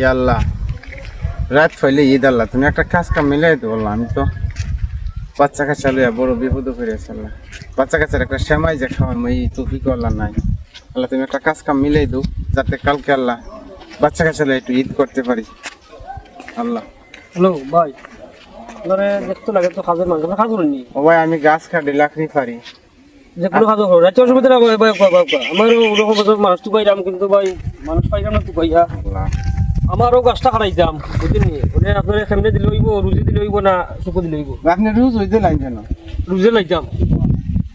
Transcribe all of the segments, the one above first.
ইয়া আল্লাহ রাত ফাইলে ঈদ আল্লাহ। তুমি একটা কাজ কাম মিলাই তো বললাম আমি তো বাচ্চা কাচ্চা লইয়া বড় বিপদ করে আল্লাহ। বাচ্চা কাচ্চার একটা সেমাই যে খাওয়ার মই তুফি করলাম নাই। আল্লাহ তুমি একটা কাজ কাম মিলাই দো যাতে কালকে আল্লাহ বাচ্চা কাচ্চা লইয়া একটু ঈদ করতে পারি। আল্লাহ। হ্যালো ভাই। ধরে দেখতে লাগে তো খাজের মাংস খাজুর নি ও ভাই আমি গাছ কাটি লাকড়ি পারি যে কোনো রাজ্য অসুবিধা ভাই আমার ওরকম মানুষ তো পাইলাম কিন্তু ভাই মানুষ পাইলাম না তো পাইয়া আল্লাহ। আমারও গাছটা খারাইতাম বুঝলেন নি? ওনে আপনার কেমনে দিলে হইব রুজি দিলে হইব না চুকো দিলে হইব? আপনি রোজ হইতে লাইন যেন রুজে লাইতাম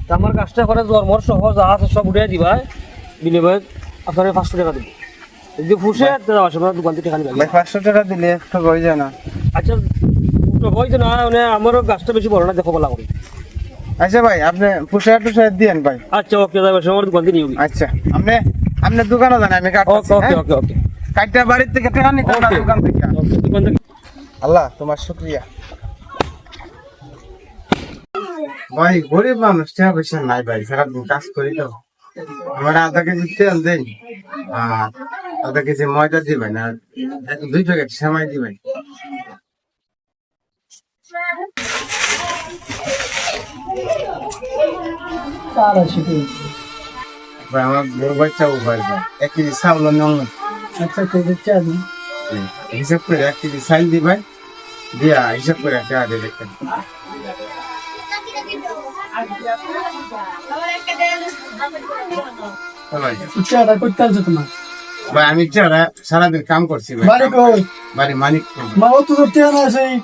তা আমার গাছটা করে জন্মর সহজ আছে সব উঠে দিবা বিনিময়ে আপনার পাঁচশো টাকা দিব। যদি ফুসে তাহলে আসে আমার দোকান থেকে খানি ভাই পাঁচশো টাকা দিলে একটু হয়ে যায় না। আচ্ছা তো না মানে আমারও গাছটা বেশি বড় না দেখো বলা করি। আচ্ছা ভাই আপনি পুষায় টুষায় দিয়েন ভাই। আচ্ছা ওকে যাবে আমার দোকান থেকে নিয়ে আচ্ছা আপনি আপনি দোকানে যান আমি কাটছি ওকে ওকে ওকে। কাটটা বাড়ির থেকে টাকা নিতে দোকান থেকে। আল্লাহ তোমার শুক্রিয়া। ভাই গরিব মানুষ টাকা পয়সা নাই ভাই সারাদিন কাজ করি তো। আমার আধা কেজি তেল দেন আর আধা কেজি ময়দা দিবেন আর এক- দুই প্যাকেট সেমাই দিবেন ভাই। আমার বড় বাচ্চা উপায় ভাই এক কেজি চাউল নিয়ম আচ্ছা তো আমি। হিসাব করে এক কেজি চাইল দিবেন দিয়া হিসাব করে টাকা দিয়ে দেখবেন ভাই আমি যারা সারাদিন কাম করছি ভাই। বাড়ি মানিক মা ও তো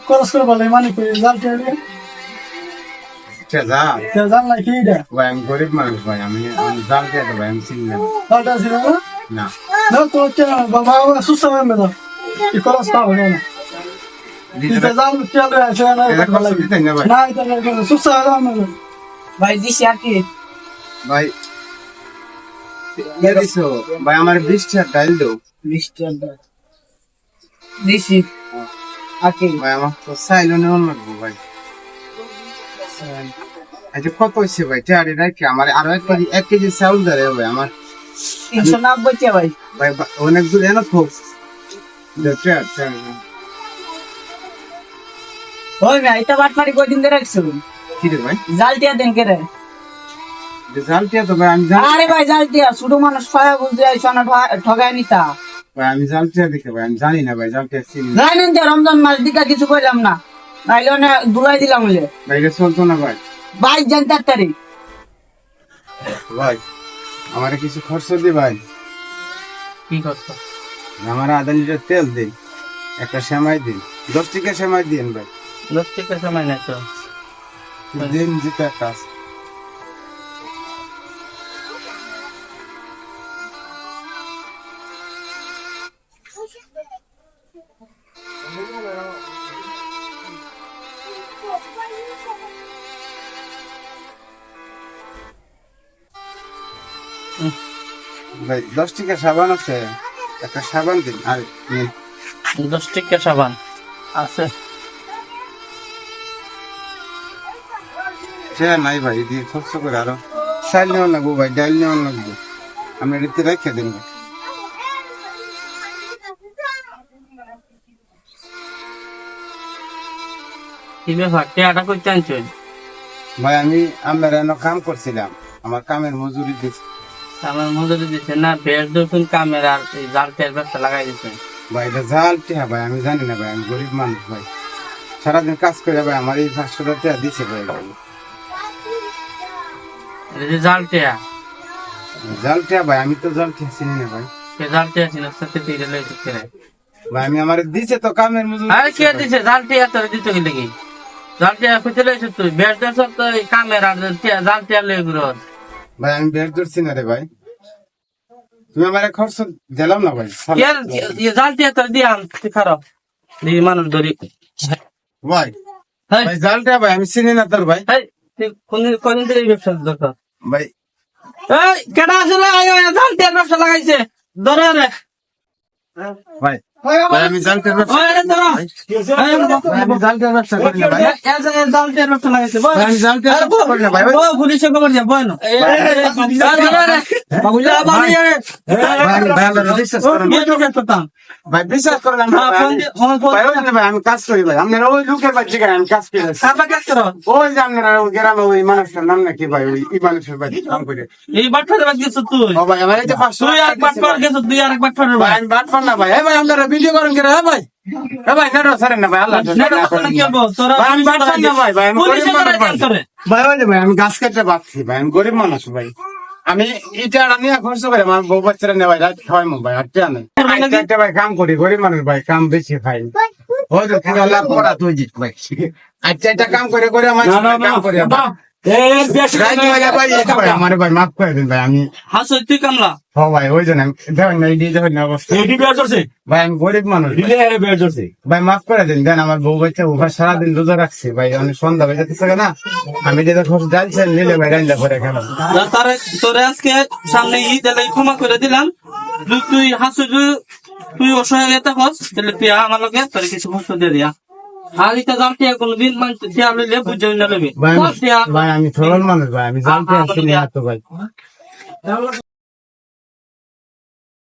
খরচ করে বলে মানে জাল জাল ভাই আমি গরিব মানুষ ভাই আমি জাল দিয়ে দেবো আমি চিনি না? না। না না তো টিয়া বাবা বাবা সুস্থ হয়ে মেলো কি খরচ পাবো না। দিতে এটা জাল টিয়া লয়ে আসে না না না এটা হয়ে যাবে মেলো ভাই দিছি আর কি। ভাই কে দিছো। ভাই আমার বিশ টাকা ডাইল দাও। মিষ্টি দিছি। আর কি? ভাই আমার তো চাইলো নেওয়ার লাগবো ভাই। আচ্ছা কত হয়েছে ভাই? টাড়ি রাখি আমার আরও এক কেজি এক কেজি চাউল ধরে ভাই আমার। তিনশো নব্বই টিয়া ভাই ভাই অনেক দূর এনে খুব টাড় টাড় ওই ভাই এটা বাটপাড়ি কদিন ধরে রাখছো? কি রে ভাই? জাল টিয়া দেন কে রে? জাল টিয়া তো ভাই আমি জানি আরে ভাই জাল টিয়া ছোট মানুষ পায়া বুঝতে আইসো না ঠগায় নিতা। ভাই আমি জাল দেখে ভাই আমি জানি না ভাই জাল টিয়া চিনি না। জানেন যে রমজান মাস দিকা কিছু কইলাম না। নাইলে দুলাই দিলাম হলে ভাই চলতো না ভাই। বাইশ জান চার তারিখ। ভাই। আমার কিছু খরচা দি ভাই। কি করছ আমার আধা লিটার তেল দিন একটা সেমাই দিন দশ টিকা সেমাই দিন ভাই। দশ টিকা সেমাই না তো। দিন যেটা কাজ। ভাই দশ টাকা সাবান আছে। একটা সাবান দিন আর দশ টাকা সাবান আছে। সে নাই ভাই দিয়ে খরচ করে আরও। চাল নেওয়ার লাগবো ভাই ডাল নেওয়ার লাগবো। আমি এটাতে রেখে দিন ভাই। কি ব্যাপার টিয়াটা করতে ভাই আমি এনে কাম করছিলাম। আমার কামের মজুরি দিচ্ছি আমার মজুরি দিচ্ছে না বেশ দেখুন কামের আর এই জাল টিয়ার ব্যবসা লাগাই দিচ্ছে ভাই এটা জাল টিহা ভাই আমি জানি না ভাই আমি গরিব মানুষ ভাই। সারাদিন কাজ করে ভাই আমার এই পাঁচশো টাকা দিছে ভাই। এটা যে জাল টিয়া? জাল টিহা ভাই আমি তো জাল টিহা চিনি না ভাই। সে জাল টিয়া ছিল সাথে তীরে লইতে কে ভাই আমি আমার দিছে তো কামের মজুরি আরে কে দিছে? জাল টিয়া তোর দিতে গেলে কি? জাল টিয়া খুঁজে লইছে তুই? বেশ দেশ তো এই কামের আর টিয়া জাল টিয়া লই ঘুরো। ভাই আমি বের ধরছি না রে ভাই। তুমি আমার খরচ দিলাম না ভাই ইয়ার ইয়ে জাল তোর দিয়ে আন তুই খারাপ। মানুষ ধরি। ভাই ভাই জাল টিহা ভাই আমি চিনি না তোর ভাই। কোনদিন কোনদিন এই ব্যবসা দরকার ভাই। এই কেডা আসলে জাল টিয়ার ব্যবসা লাগাইছে। ধরে রে ভাই আমি জালটের ব্যবসা। ভাই, আমি করি না ভাই। জালটের ব্যবসা লাগাইছে, জালটের আরে ব্যবসা করি না ভাই। পুলিশে খবর বয় না। আরে, আরে, আরে। ভাই, বিশ্বাস হ্যাঁ, কাজ করি ভাই। আপনারা ওই লোকের বাড়ি থেকে আমি কাজ করি? ওই যে আপনারা ওই গ্রামে ওই মানুষটার নাম নাকি ভাই ওই ই মানুষের বাড়ি কাম করে। এই বাটফারে তুই। ও ভাই আমার এই যে তুই এক বাটফার গেছো তুই আর ভাই আমি না ভাই। ভাই আপনারা ভিডিও করেন কেন হ্যাঁ ভাই। এ ভাই ছাড়েন না ভাই আল্লাহ ভাই আমি না ভাই ভাই আমি ভাই। ভাই ভাই আমি গাছ কেটে বাঁচছি ভাই আমি গরিব মানুষ ভাই। আমি ইটা নিয়ে খরচ করে আমার বউ বাচ্চারা নেওয়াই রাত খাওয়াই মো ভাই আটটা নেই। একটা ভাই কাম করি গরিব মানুষ ভাই কাম বেশি খাই যে পুরো লাভ করা তুই জিত ভাই। আচ্ছা একটা কাম করে করে আমার কাম করে আমার আমি আমি বউ বাচ্চা সারাদিন রোজা রাখছে ভাই অনেক সন্ধ্যা হয়ে যেতেছে না? আমি যে দেখো ডালছেন নিলে ভাই রান্না করে খেলাম তারে আজকে সামনে ঈদ ক্ষমা করে দিলাম। তুই হাসু তুই অসহায় হয়ে থাকস তাহলে তুই আমার তোর কিছু কষ্ট দিয়ে দিয়া। এটা জানতে কোনদিন মানুষ দিয়া লইলে বুঝে না লবি ভাই আমি- সরল মানুষ ভাই আমি জানতে আসছি না এত ভাই।